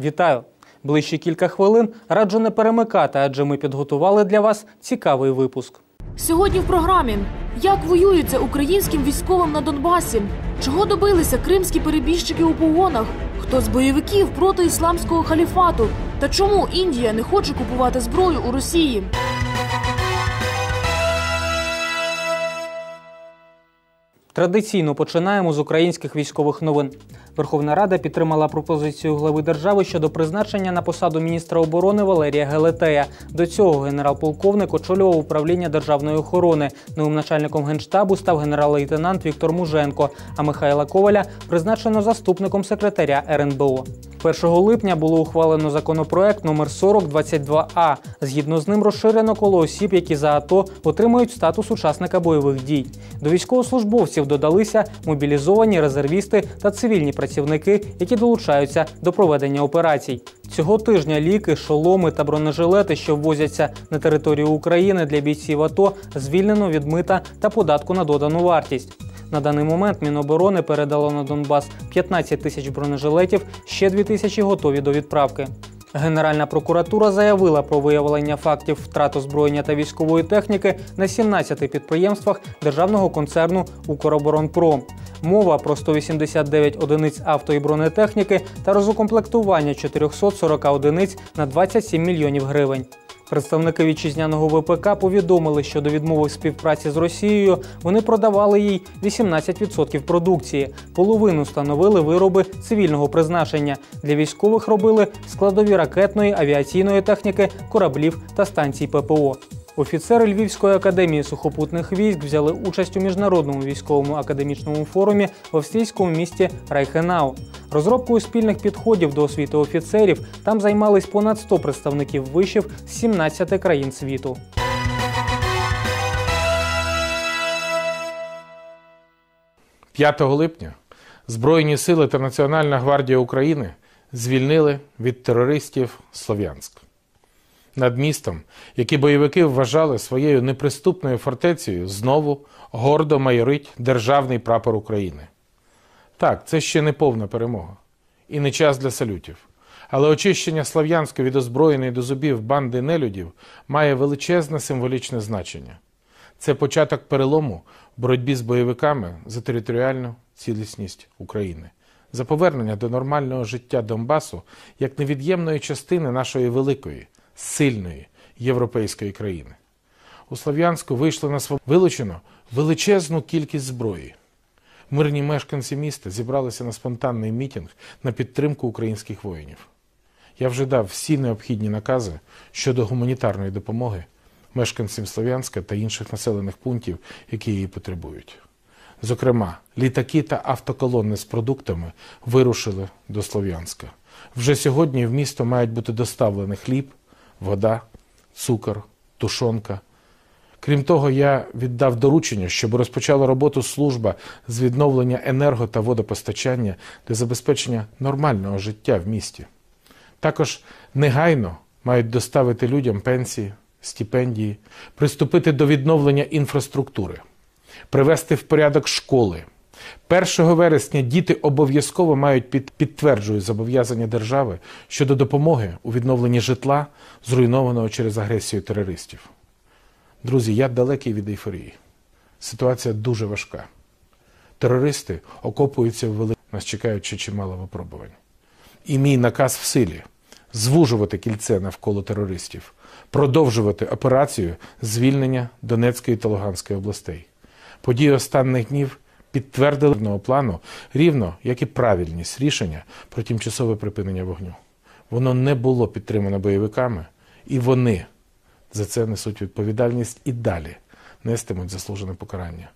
Вітаю! Ближче кілька хвилин раджу не перемикати, адже ми підготували для вас цікавий випуск. Сьогодні в програмі як воюється українським військовим на Донбасі? Чого добилися кримські перебіжчики у погонах? Хто з бойовиків проти ісламського халіфату? Та чому Індія не хоче купувати зброю у Росії? Традиційно починаємо з українських військових новин. Верховна Рада підтримала пропозицію глави держави щодо призначення на посаду міністра оборони Валерія Гелетея. До цього генерал-полковник очолював управління державної охорони. Новим начальником генштабу став генерал-лейтенант Віктор Муженко. А Михайла Коваля призначено заступником секретаря РНБО. 1 липня було ухвалено законопроект номер 4022А. Згідно з ним розширено коло осіб, які за АТО отримують статус учасника бойових дій. До військовослужбовців додалися мобілізовані резервісти та цивільні працівники, які долучаються до проведення операцій. Цього тижня ліки, шоломи та бронежилети, що ввозяться на територію України для бійців АТО, звільнено від мита та податку на додану вартість. На даний момент Міноборони передало на Донбас 15 тисяч бронежилетів, ще 2 тисячі готові до відправки. Генеральна прокуратура заявила про виявлення фактів втрат озброєння та військової техніки на 17 підприємствах державного концерну Укроборонпром. Мова про 189 одиниць авто і бронетехніки та розукомплектування 440 одиниць на 27 мільйонів гривень. Представники вітчизняного ВПК повідомили, що до відмови співпраці з Росією вони продавали їй 18% продукції. Половину становили вироби цивільного призначення. Для військових робили складові ракетної, авіаційної техніки, кораблів та станцій ППО. Офіцери Львівської академії сухопутних військ взяли участь у міжнародному військовому академічному форумі в австрійському місті Райхенау. Розробкою спільних підходів до освіти офіцерів там займались понад 100 представників вишів з 17 країн світу. – 5 липня Збройні сили та Національна гвардія України звільнили від терористів Слов'янськ. Над містом, які бойовики вважали своєю неприступною фортецею, знову гордо майорить державний прапор України. Так, це ще не повна перемога і не час для салютів. Але очищення Слов'янська від озброєної до зубів банди нелюдів має величезне символічне значення. Це початок перелому в боротьбі з бойовиками за територіальну цілісність України, за повернення до нормального життя Донбасу як невід'ємної частини нашої великої, сильної європейської країни. У Слов'янську вийшло на свободу вилучено величезну кількість зброї. Мирні мешканці міста зібралися на спонтанний мітинг на підтримку українських воїнів. Я вже дав всі необхідні накази щодо гуманітарної допомоги мешканцям Слов'янська та інших населених пунктів, які її потребують. Зокрема, літаки та автоколони з продуктами вирушили до Слов'янська. Вже сьогодні в місто мають бути доставлені хліб, вода, цукор, тушонка. Крім того, я віддав доручення, щоб розпочала роботу служба з відновлення енерго та водопостачання для забезпечення нормального життя в місті. Також негайно мають доставити людям пенсії, стипендії, приступити до відновлення інфраструктури, привести в порядок школи. 1 вересня діти обов'язково мають під підтверджують зобов'язання держави щодо допомоги у відновленні житла, зруйнованого через агресію терористів. Друзі, я далекий від ейфорії. Ситуація дуже важка. Терористи окопуються в вели... Нас чекають чимало випробувань. І мій наказ в силі звужувати кільце навколо терористів, продовжувати операцію звільнення Донецької та Луганської областей. Події останніх днів підтвердили плану рівно, як і правильність рішення про тимчасове припинення вогню. Воно не було підтримано бойовиками, і вони за це несуть відповідальність і далі нестимуть заслужене покарання.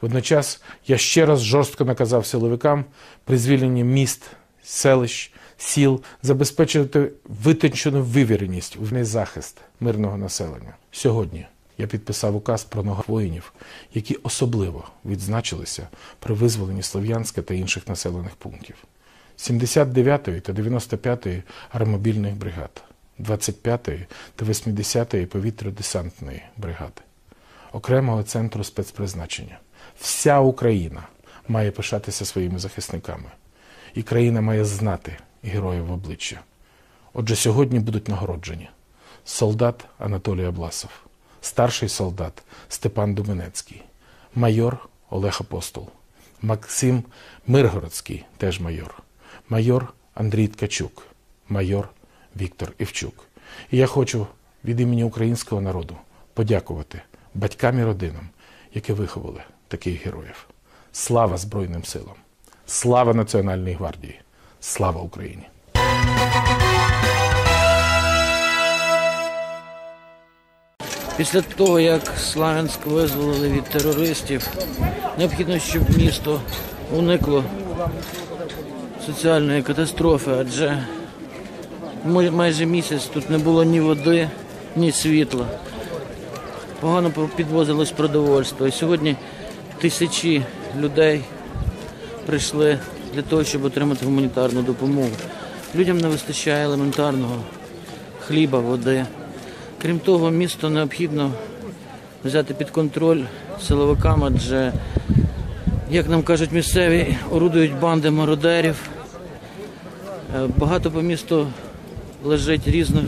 Водночас я ще раз жорстко наказав силовикам при звільненні міст, селищ, сіл забезпечити витончену вивіреність в захист мирного населення. Сьогодні я підписав указ про нових воїнів, які особливо відзначилися при визволенні Слов'янська та інших населених пунктів. 79-ї та 95-ї армобільних бригад, 25-ї та 80-ї повітря-десантної бригади, окремого центру спецпризначення. Вся Україна має пишатися своїми захисниками, і країна має знати героїв в обличчя. Отже, сьогодні будуть нагороджені солдат Анатолій Абласов, старший солдат Степан Думенецький, майор Олег Апостол, Максим Миргородський, теж майор, майор Андрій Ткачук, майор Віктор Івчук. І я хочу від імені українського народу подякувати батькам і родинам, які виховали таких героїв. Слава Збройним силам! Слава Національній гвардії! Слава Україні! Після того, як Славянськ визволили від терористів, необхідно, щоб місто уникло соціальної катастрофи, адже майже місяць тут не було ні води, ні світла. Погано підвозилось продовольство. І сьогодні тисячі людей прийшли для того, щоб отримати гуманітарну допомогу. Людям не вистачає елементарного хліба, води. Крім того, місто необхідно взяти під контроль силовикам, адже, як нам кажуть місцеві, орудують банди мародерів. Е, Багато по місту лежить різних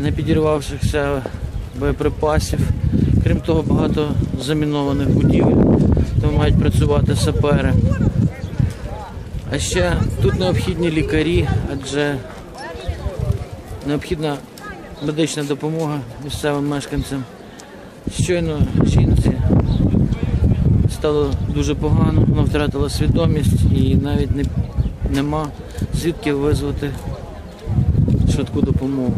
не підірвавшихся боєприпасів. Крім того, багато замінованих будівель, тому мають працювати сапери. А ще тут необхідні лікарі, адже необхідна медична допомога місцевим мешканцям. Щойно жінці стало дуже погано, вона втратила свідомість і навіть не, нема звідки визвати швидку допомогу.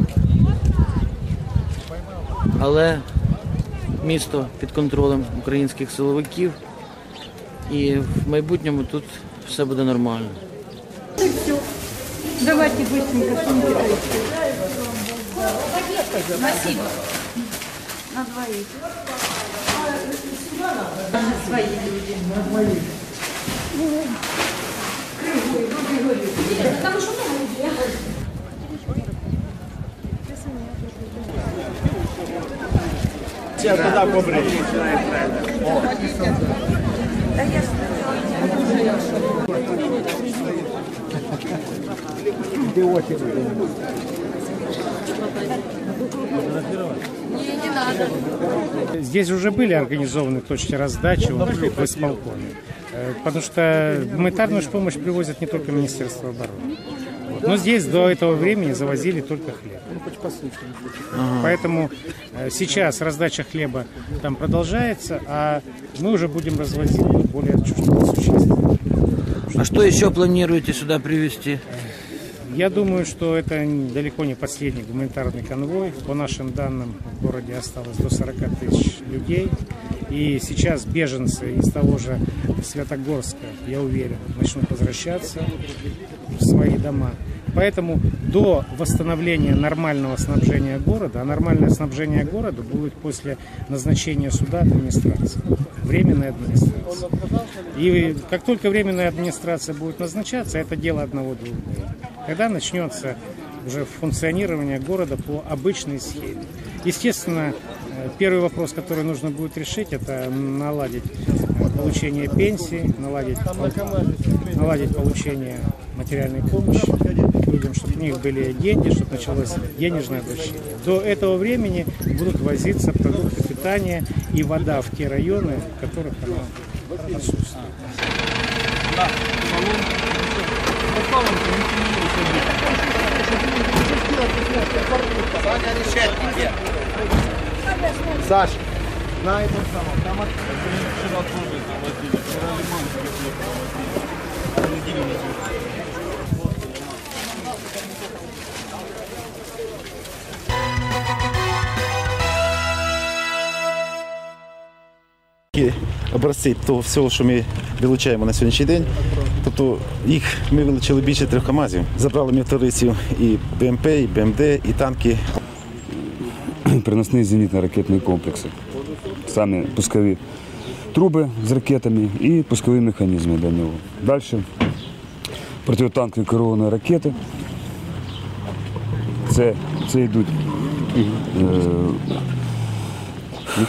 Але місто під контролем українських силовиків і в майбутньому тут все буде нормально. Давайте быстренько Спасибо. На двоих. На свои люди. На двоих. Кривой, добрый Нет, потому что много людей. Сейчас туда побрить. Да я Где очередь? Здесь уже были организованы точки раздачи в исполкоме. Э, Потому что гуманитарную помощь привозят не только Министерство обороны. Но здесь до этого времени завозили только хлеб. Поэтому э, сейчас раздача хлеба там продолжается, а мы уже будем развозить более существенно. А что еще планируете сюда привезти? Я думаю, что это далеко не последний гуманитарный конвой. По нашим данным, в городе осталось до 40 тысяч людей. И сейчас беженцы из того же Святогорска, я уверен, начнут возвращаться в свои дома. Поэтому до восстановления нормального снабжения города, а нормальное снабжение города будет после назначения суда администрации, временной администрации. И как только временная администрация будет назначаться, это дело одного-двух дней. Когда начнется уже функционирование города по обычной схеме. Естественно, э, первый вопрос, который нужно будет решить, это наладить э, получение пенсии, наладить, наладить получение материальной помощи людям, чтобы у них были деньги, чтобы началось денежное обращение. До этого времени будут возиться продукты питания и вода в те районы, в которых она отсутствует. Саш, на этом самом, там от... вчера тоже заводили, вчера хлеб заводили. Образці того всього, що ми вилучаємо на сьогоднішній день. Тобто їх ми вилучили більше трьох КАМАЗів. Забрали ми в терористів і БМП, і БМД, і танки. переносні зенітно-ракетні комплекси. Самі пускові труби з ракетами і пускові механізми для нього. Далі протитанкові керовані ракети. Це, це йдуть е,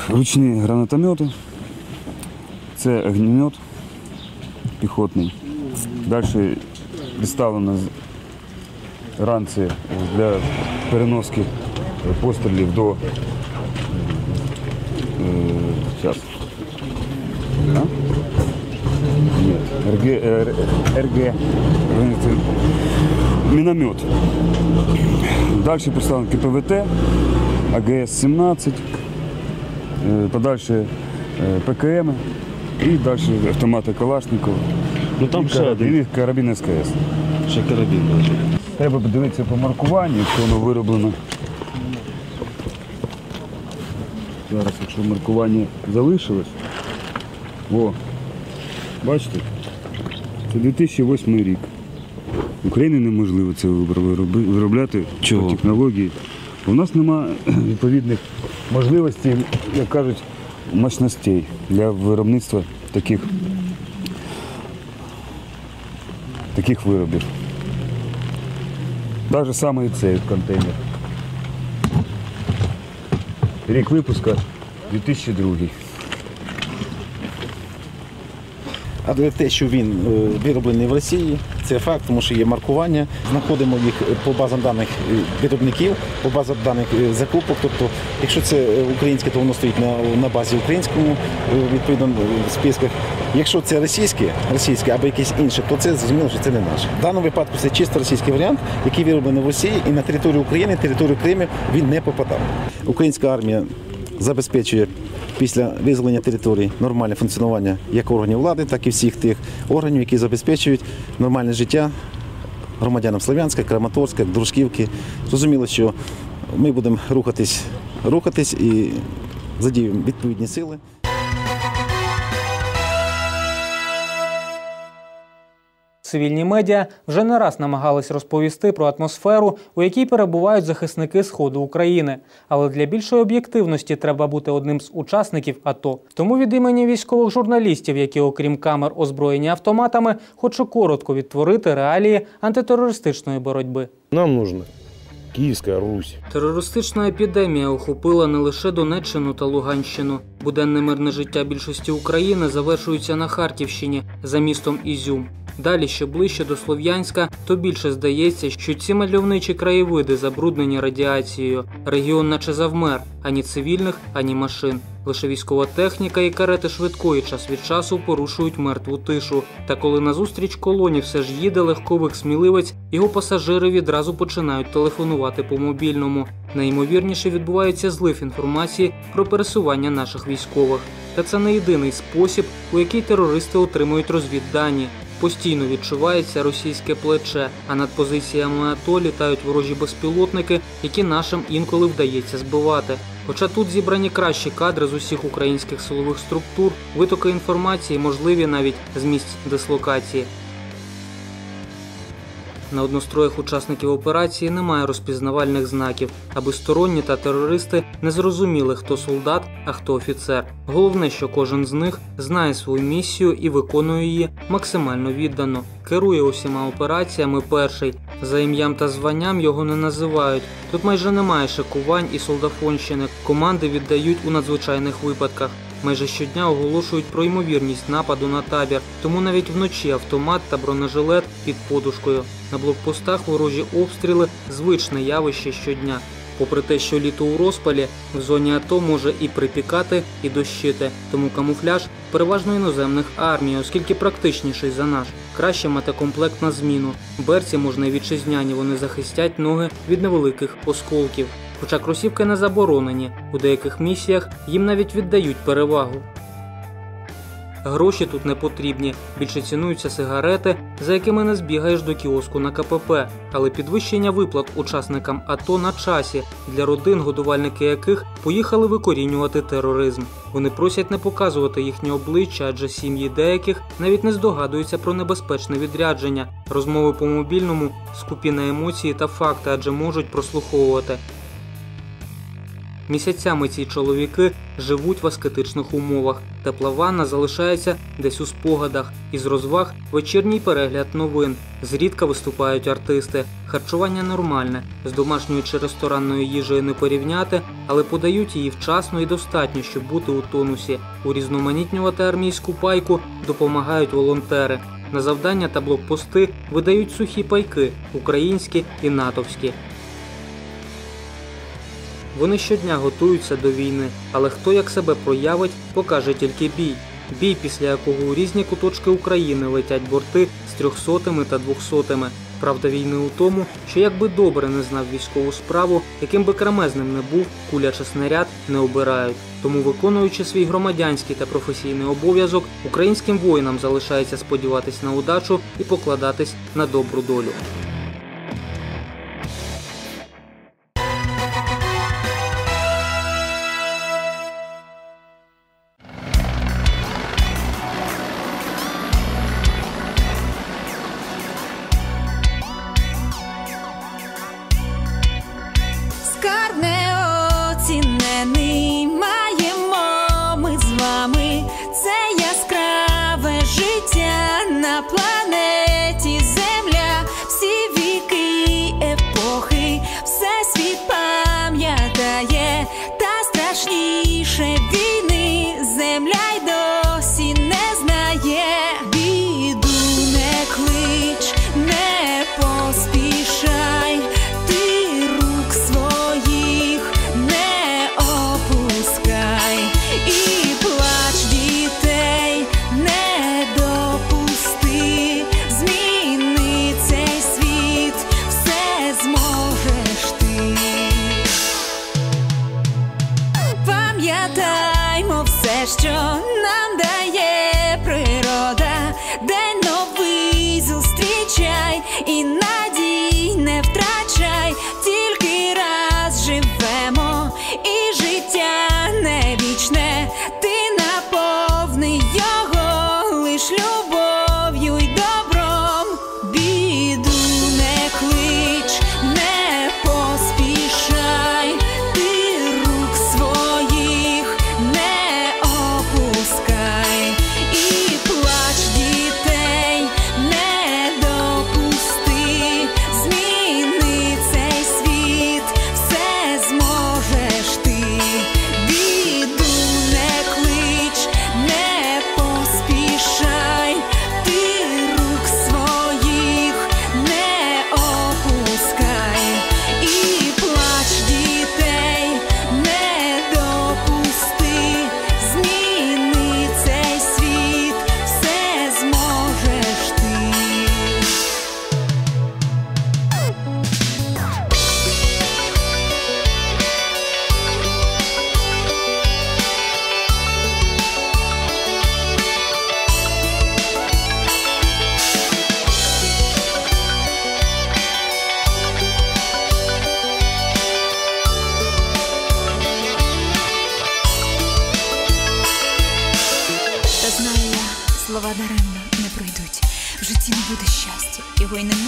ручні гранатомети, це огнемет піхотний. Далі представлено ранці для переноски пострілів до зараз. А? Ні, РГ, е, РГ, міномет. Далі поставлено КПВТ, АГС-17, е, подальше е, ПКМ і далі автомати Калашникова. Ну там ще один. і карабін СКС. Ще карабін лежить. Треба подивитися по маркуванню, якщо воно вироблено. Зараз, якщо маркування залишилось. О, бачите? Це 2008 рік. В Україні неможливо це виробляти Чого? по технології. У нас немає відповідних можливостей, як кажуть, мощностей для виробництва таких, таких виробів. Даже саме і цей контейнер. Рік випуска 2002. А для те, що він е, вироблений в Росії, це факт, тому що є маркування. Знаходимо їх по базам даних е, виробників, по базам даних е, закупок. Тобто, якщо це українське, то воно стоїть на, на базі українському відповідно в списках. Якщо це російське, російське або якесь інше, то це зрозуміло, що це не наше. В даному випадку це чисто російський варіант, який вироблений в Росії, і на територію України, територію Криму він не попадав. Українська армія забезпечує після визволення території нормальне функціонування як органів влади, так і всіх тих органів, які забезпечують нормальне життя громадянам Слов'янська, Краматорська, Дружківки. Зрозуміло, що ми будемо рухатись, рухатись і задіємо відповідні сили. Цивільні медіа вже не раз намагались розповісти про атмосферу, у якій перебувають захисники Сходу України. Але для більшої об'єктивності треба бути одним з учасників АТО. Тому від імені військових журналістів, які, окрім камер, озброєні автоматами, хочу коротко відтворити реалії антитерористичної боротьби. Нам нужна Киевская Русь. Терористична епідемія охопила не лише Донеччину та Луганщину. Буденне мирне життя більшості України завершується на Харківщині за містом Ізюм. Далі, що ближче до Слов'янська, то більше здається, що ці мальовничі краєвиди забруднені радіацією. Регіон наче завмер ані цивільних, ані машин. Лише військова техніка і карети швидкої час від часу порушують мертву тишу. Та коли назустріч колоні все ж їде легковик сміливець, його пасажири відразу починають телефонувати по мобільному. Найімовірніше відбувається злив інформації про пересування наших військових. Та це не єдиний спосіб, у який терористи отримують розвіддані. Постійно відчувається російське плече, а над позиціями АТО літають ворожі безпілотники, які нашим інколи вдається збивати. Хоча тут зібрані кращі кадри з усіх українських силових структур, витоки інформації можливі навіть з місць дислокації. На одностроях учасників операції немає розпізнавальних знаків, аби сторонні та терористи не зрозуміли, хто солдат, а хто офіцер. Головне, що кожен з них знає свою місію і виконує її максимально віддано. Керує усіма операціями перший. За ім'ям та званням його не називають. Тут майже немає шикувань і солдафонщини. Команди віддають у надзвичайних випадках. Майже щодня оголошують про ймовірність нападу на табір, тому навіть вночі автомат та бронежилет під подушкою. На блокпостах ворожі обстріли звичне явище щодня. Попри те, що літо у розпалі, в зоні АТО може і припікати, і дощити. Тому камуфляж переважно іноземних армій, оскільки практичніший за наш. Краще мати комплект на зміну. Берці можна і вітчизняні, вони захистять ноги від невеликих осколків. Хоча кросівки не заборонені, у деяких місіях їм навіть віддають перевагу. Гроші тут не потрібні, більше цінуються сигарети, за якими не збігаєш до кіоску на КПП, але підвищення виплат учасникам АТО на часі для родин, годувальники яких поїхали викорінювати тероризм. Вони просять не показувати їхні обличчя, адже сім'ї деяких навіть не здогадуються про небезпечне відрядження. Розмови по мобільному скупі на емоції та факти, адже можуть прослуховувати. Місяцями ці чоловіки живуть в аскетичних умовах. Тепла ванна залишається десь у спогадах. Із розваг вечірній перегляд новин. Зрідка виступають артисти. Харчування нормальне. З домашньою чи ресторанною їжею не порівняти, але подають її вчасно і достатньо, щоб бути у тонусі. Урізноманітнювати армійську пайку допомагають волонтери. На завдання та блокпости видають сухі пайки українські і натовські. Вони щодня готуються до війни, але хто як себе проявить, покаже тільки бій. Бій, після якого у різні куточки України летять борти з трьохсотими та двохсотими. Правда війни у тому, що якби добре не знав військову справу, яким би кремезним не був, куля чи снаряд не обирають. Тому, виконуючи свій громадянський та професійний обов'язок, українським воїнам залишається сподіватись на удачу і покладатись на добру долю. Страшніше війни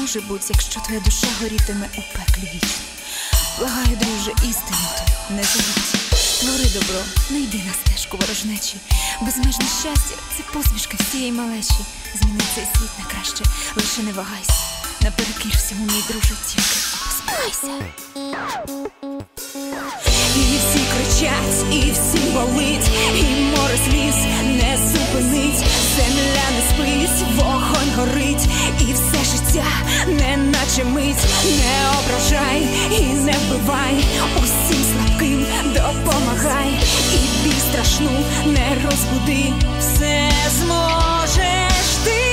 може бути, якщо твоя душа горітиме у пеклі вічно. Благаю, друже, істину ту не забудь. Твори добро, не йди на стежку ворожнечі. Безмежне щастя це посмішка всієї малечі. Зміни цей світ на краще, лише не вагайся. Наперекір всьому, мій друже, тільки посміхайся. І всі кричать, і всі болить, і море сліз не зупинить, земля не спить, вогонь горить, і все життя не наче мить, не ображай і не вбивай, усім слабким допомагай, і біль страшну не розбуди, все зможеш ти.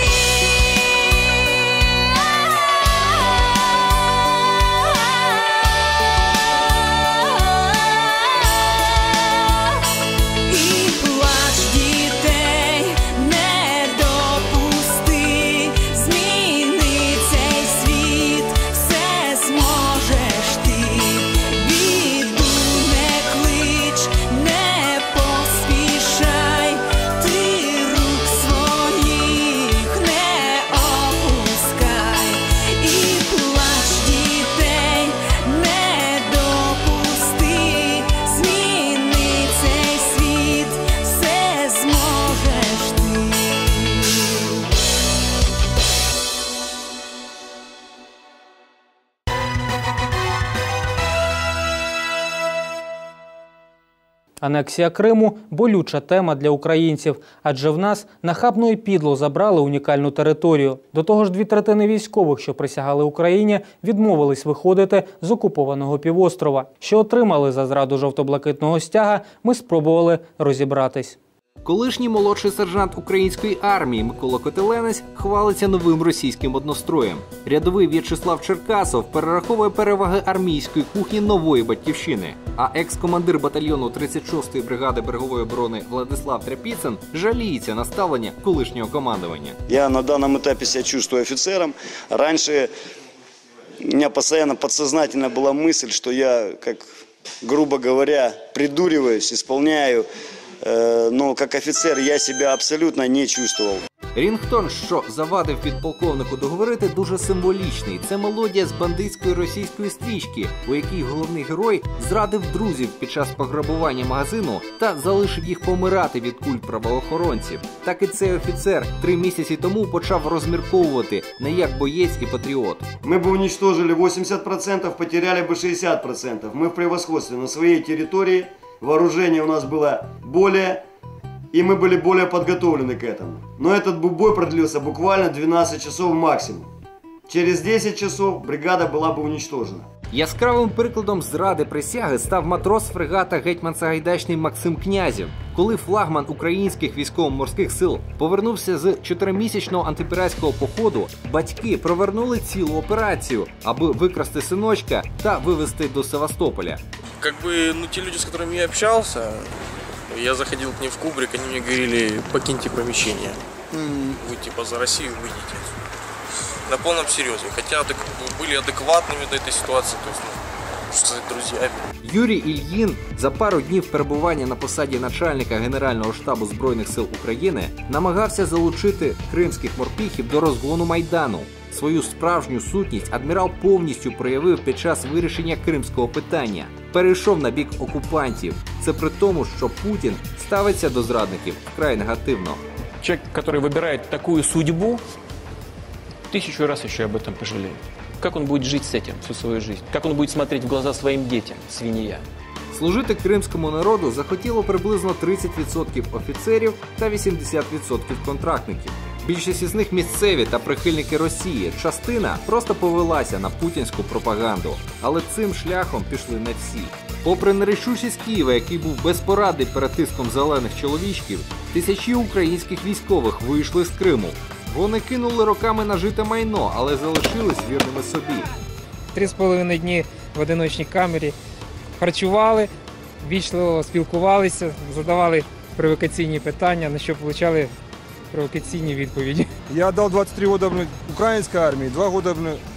Анексія Криму болюча тема для українців, адже в нас нахабно і підло забрали унікальну територію. До того ж, дві третини військових, що присягали Україні, відмовились виходити з окупованого півострова. Що отримали за зраду жовто-блакитного стяга, ми спробували розібратись. Колишній молодший сержант української армії Микола Котеленець хвалиться новим російським одностроєм. Рядовий В'ячеслав Черкасов перераховує переваги армійської кухні нової батьківщини. А екс-командир батальйону 36-ї бригади берегової оборони Владислав Тряпіцин жаліється на ставлення колишнього командування. Я на данном этапе себя чувствую офицером. Раньше у меня постоянно подсознательно была мысль, что я, как грубо говоря, придуриваюсь, исполняю, э, но как офицер я себя абсолютно не чувствовал. Рінгтон, що завадив підполковнику договорити, дуже символічний. Це мелодія з бандитської російської стрічки, у якій головний герой зрадив друзів під час пограбування магазину та залишив їх помирати від куль правоохоронців. Так і цей офіцер три місяці тому почав розмірковувати не як боєць і патріот. Мы бы уничтожили 80%, потеряли бы 60%. Мы в превосходстве на своей территории. Вооружение у нас было более, и мы были более подготовлены к этому. Но этот бу- бой продлился буквально 12 часов максимум. Через 10 часов бригада была бы уничтожена. Яскравим прикладом зради присяги став матрос фрегата гетьман Сагайдачний Максим Князів. Коли флагман українських військово-морських сил повернувся з чотиримісячного антипіратського походу, батьки провернули цілу операцію, аби викрасти синочка та вивезти до Севастополя. Как бы, ну, те люди, с которыми я общался, я заходил к ним в кубрик, они мне говорили, покиньте помещение. Вы типа за Россию выйдете. На полном серьезе. Хотя адек- были адекватными до этой ситуации, то есть, ну, что сказать, друзьями. Юрій Ільїн за пару днів перебування на посаді начальника Генерального штабу Збройних сил України намагався залучити кримських морпіхів до розгону майдану. Свою справжню сутність адмірал повністю проявив під час вирішення кримського питання. Перейшов на бік окупантів. Це при тому, що Путін ставиться до зрадників вкрай негативно. Человек, который выбирает такую судьбу, тысячу раз еще об этом пожалеет. Как он будет жить с этим всю свою жизнь? Как он будет смотреть в глаза своим детям, свинья? Служити кримському народу захотіло приблизно 30% офіцерів та 80% контрактників. Більшість із них місцеві та прихильники Росії. Частина просто повелася на путінську пропаганду, але цим шляхом пішли не всі. Попри нерішучість Києва, який був безпорадний перед тиском зелених чоловічків, тисячі українських військових вийшли з Криму. Вони кинули роками нажите майно, але залишились вірними собі. Три з половиною дні в одиночній камері харчували, вічливо спілкувалися, задавали провокаційні питання, на що отримали провокаційні відповіді. Я дав 23 года українській армії, армии, 2 года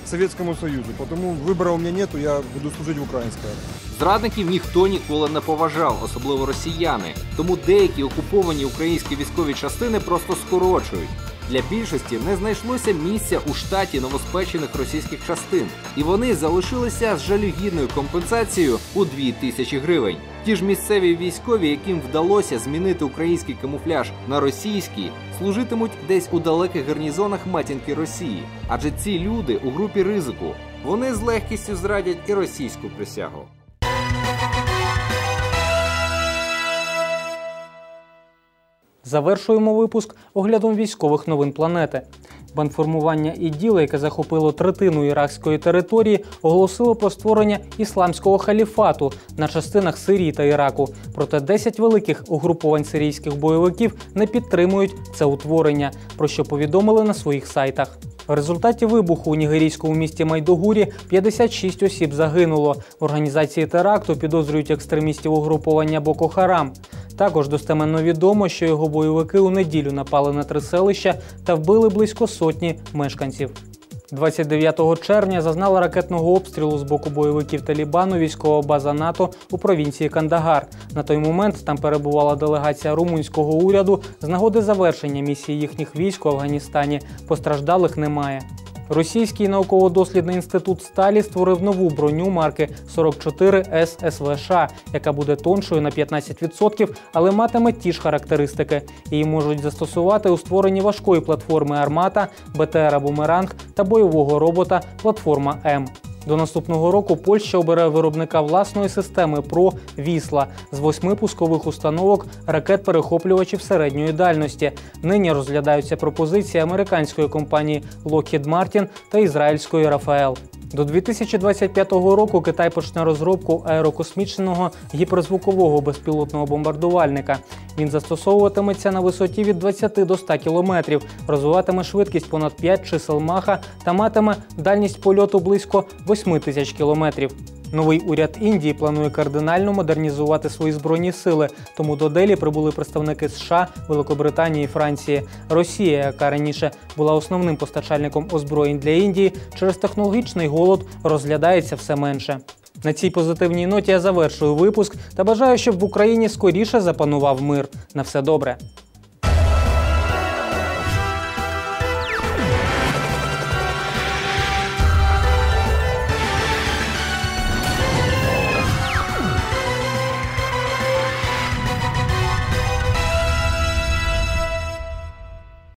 Совєтському Союзу. Тому вибору у мене нету, я буду служити в українській армії. Зрадників ніхто ніколи не поважав, особливо росіяни. Тому деякі окуповані українські військові частини просто скорочують. Для більшості не знайшлося місця у штаті новоспечених російських частин, і вони залишилися з жалюгідною компенсацією у 2 тисячі гривень. Ті ж місцеві військові, яким вдалося змінити український камуфляж на російський, служитимуть десь у далеких гарнізонах матінки Росії. Адже ці люди у групі ризику. Вони з легкістю зрадять і російську присягу. Завершуємо випуск оглядом військових новин планети. Банформування іділа, яке захопило третину іракської території, оголосило про створення ісламського халіфату на частинах Сирії та Іраку. Проте 10 великих угруповань сирійських бойовиків не підтримують це утворення, про що повідомили на своїх сайтах. В результаті вибуху у нігерійському місті Майдогурі 56 осіб загинуло. В організації теракту підозрюють екстремістів угруповання Боко Харам. Також достеменно відомо, що його бойовики у неділю напали на три селища та вбили близько сотні мешканців. 29 червня зазнала ракетного обстрілу з боку бойовиків Талібану військова база НАТО у провінції Кандагар. На той момент там перебувала делегація румунського уряду з нагоди завершення місії їхніх військ у Афганістані. Постраждалих немає. Російський науково-дослідний інститут Сталі створив нову броню марки 44 ССВШ, яка буде тоншою на 15%, але матиме ті ж характеристики. Її можуть застосувати у створенні важкої платформи Армата, БТРа Бумеранг та бойового робота Платформа М. До наступного року Польща обере виробника власної системи ПРО Вісла з восьми пускових установок ракет-перехоплювачів середньої дальності. Нині розглядаються пропозиції американської компанії Lockheed Martin та ізраїльської Рафаел. До 2025 року Китай почне розробку аерокосмічного гіперзвукового безпілотного бомбардувальника. Він застосовуватиметься на висоті від 20 до 100 кілометрів, розвиватиме швидкість понад 5 чисел маха та матиме дальність польоту близько 8 тисяч кілометрів. Новий уряд Індії планує кардинально модернізувати свої збройні сили, тому до Делі прибули представники США, Великобританії і Франції. Росія, яка раніше була основним постачальником озброєнь для Індії, через технологічний голод розглядається все менше. На цій позитивній ноті я завершую випуск та бажаю, щоб в Україні скоріше запанував мир. На все добре.